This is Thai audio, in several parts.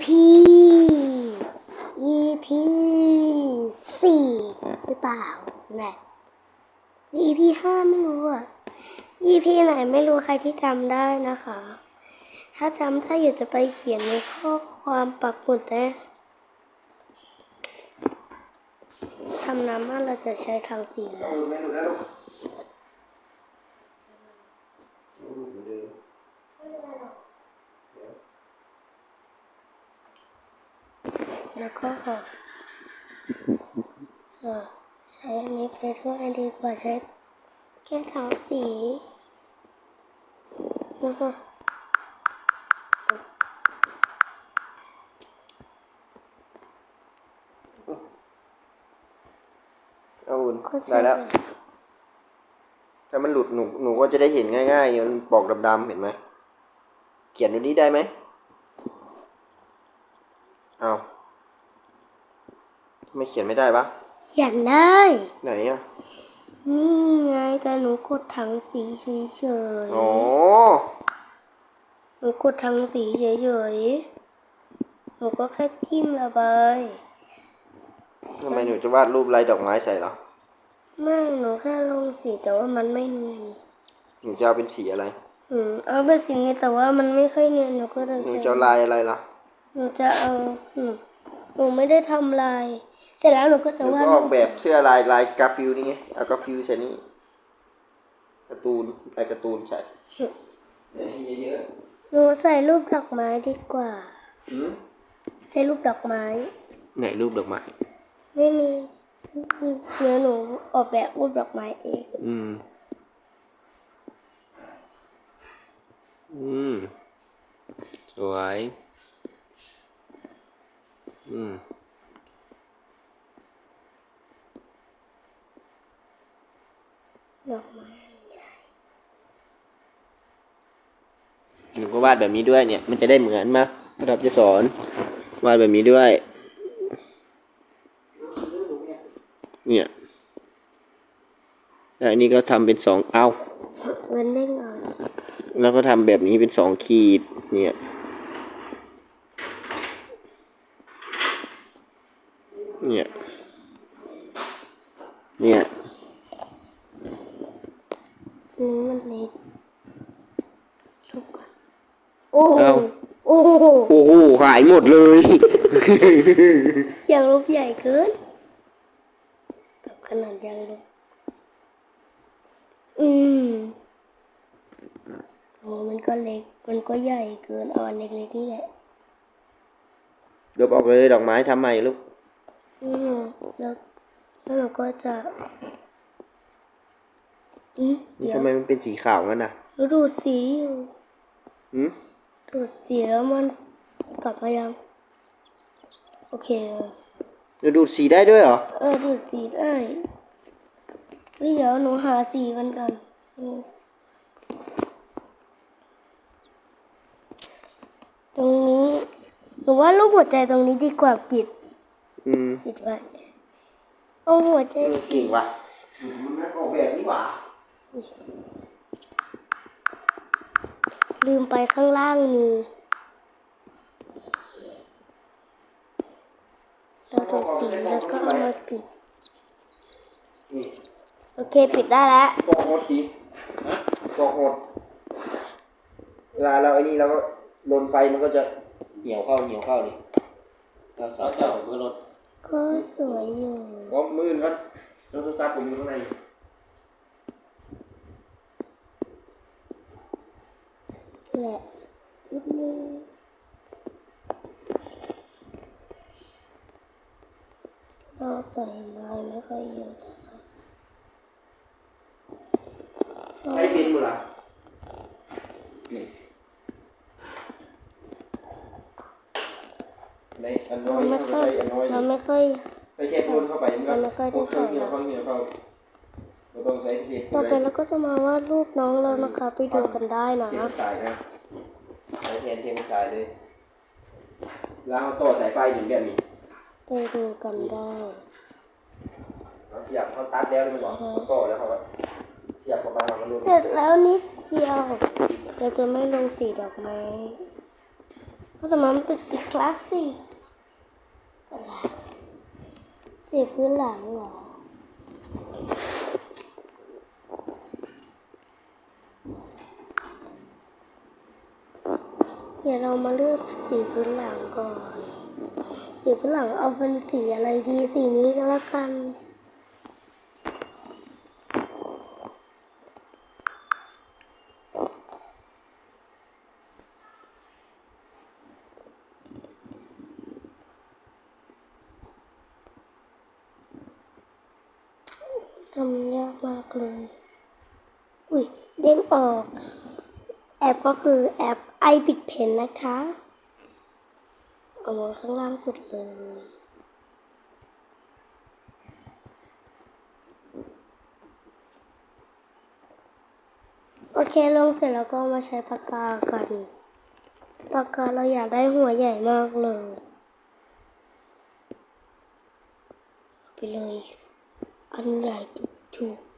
EP EP สี่หรือเปล่าแน่ EP ห้าไม่รู้อะ EP ไหนไม่รู้ใครที่จำได้นะคะ ถ้าจำได้อยู่จะไปเขียนในข้อความปักหมุดนะทำน้ำมันเราจะใช้ทางสีอะไรดูแม่ดูนะลูกดูเหมือนเดิม แล้วก็จะใช้อันนี้ไปทั่วอันดีกว่าใช้แค่ทางสี แล้วก็เอาอุ่นก็ใช้ได้แล้ว ถ้ามันหลุดหนูหนูก็จะได้เห็นง่ายๆมันปอกดำๆเห็นไหมเขียนดูนี้ได้ไหมเอาทำ ไมเขียนไม่ได้ปะเขียนได้ ไหนอะ นี่ไงแต่หนูกดถังสีเฉยอ๋อๆหนูกดถังสีเฉยๆหนูก็แค่จิ้มระบายทำไมหนูจะวาดรูปลายดอกไม้ใส่เหรอ ไม่หนูแค่ลงสีแต่ว่ามันไม่เนียนหนูจะเอาเป็นสีอะไร อืมเอาเป็นสีนี้แต่ว่ามันไม่ค่อยเนียนหนูก็เลยหนูใช้จะเอาลายอะไรล่ะ หนูจะเอาหนูหนูไม่ได้ทำลาย เสร็จแล้วหนูก็หจะนูวาดก็ออกแบบเสื้อลายลายกาฟิลนี่ไงเอากาฟิลใส่นี่การ์ตูนลายการ์ตูนใส่เยอะหนูใส่รูปดอกไม้ดีกว่า ๆหืมใส่รูปดอกไม้ ไหนรูปดอกไม้ไม่มีเนื้อหนูออกแบบรูปดอกไม้เองอืม อืม สวย อืม ดอกไม้ หนูก็วาดแบบนี้ด้วยเนี่ย มันจะได้เหมือนมาระดับจะสอน วาดแบบนี้ด้วย เนี่ยแล้วอันนี้ก็ทำเป็นสองเอามันเด้งออกแล้วก็ทำแบบนี้เป็นสองขีด เนี่ยเนี่ย เนี่ยอันนี้มันเล็กชุบก่อนโอ้โหเอาโอ้โหโอ้โหหายหมดเลยอย่างรูปใหญ่เกินแบบขนาดยางลบอืมโอ้มันก็เล็ก มันก็ใหญ่เกินเอาอันเล็กๆนี่แหละ ลบออกเลยดอกไม้ทำใหม่ลูก อืมแล้วแล้วเราก็จะ อืมนี่เดี๋ยวทำไมมันเป็นสีขาวงั้นน่ะ เราดูดสีอยู่ หืม ดูดสีแล้วมันกลับมายัง โอเคจะดูดสีได้ด้วยเหรอ เออดูดสีได้เฮ้ยเดี๋ยวหนูหาสีมันก่อนนี่ตรงนี้หนูว่ารูปหัวใจตรงนี้ดีกว่าปิดอืมปิดไว้เอาหัวใจเออเก่งว่ะมันไม่ออกแบบนี่หว่า ลืมไปข้างล่างมีเราดูดสีแล้วก็เอามาปิดนี่โอเคปิดได้แล้วปอกหมดดีฮะปอกหมดเวลาเราไอ้นี่เราก็ลนไฟมันก็จะเหี่ยวเข้าเหี่ยวเข้าดิเราสาวเจ้าผมก็ลดก็สวยอยู่ก็มือครับแล้วโทรศัพท์ผมอยู่ข้างใน แหละนิดนึงเราใส่ลายไม่ค่อยเยอะนะคะใช้เป็นหมดละนี่ในอันน้อยเราใช้อันน้อยเราไม่ค่อยไปเช็ดโดนเข้าไปมันก็มันไม่ค่อยได้ใส่เหี่ยวเข้าเหี่ยวเข้า เราต้องใช้เทปต่อไปเราก็จะมาวาดรูปน้องเรานะคะ ไปดูกันได้นะเทปสายนะใช้เทปเทปสายเลยแล้วเอาต่อสายไฟถึงแบบนี้ไปดูกันได้เราเสียบเขาตัดแล้วนี่มันบอกเขาต่อแล้วเขาก็เสียบเข้าไปมันรุนเสร็จแล้วนิดเดียวเราจะไม่ลงสีดอกไม้เพราะแต่มันเป็นสีคลาสสิกอะไรสีพื้นหลังเหรอ เดี๋ยวเรามาเลือกสีพื้นหลังก่อน สีพื้นหลังเอาเป็นสีอะไรดี สีนี้ก็แล้วกันทำยากมากเลย อุ้ยเด้งออก แอปก็คือแอป ไอปิดเพนนะคะเอามาข้างล่างสุดเลยโอเคลงเสร็จแล้วก็มาใช้ปากกากันปากกาเราอยากได้หัวใหญ่มากเลยไปเลย อันใหญ่จุกๆ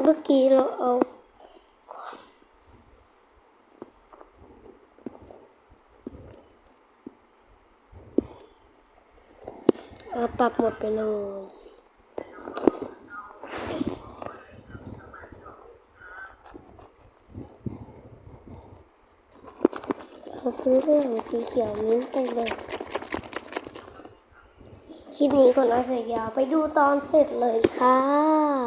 เมื่อกี้เราเอาเอาปรับหมดไปเลยเขาซื้อเรื่องสีเขียวนี้ไปเลยคลิปนี้ก่อนเอาเสร็จยาวไปดูตอนเสร็จเลยค่ะ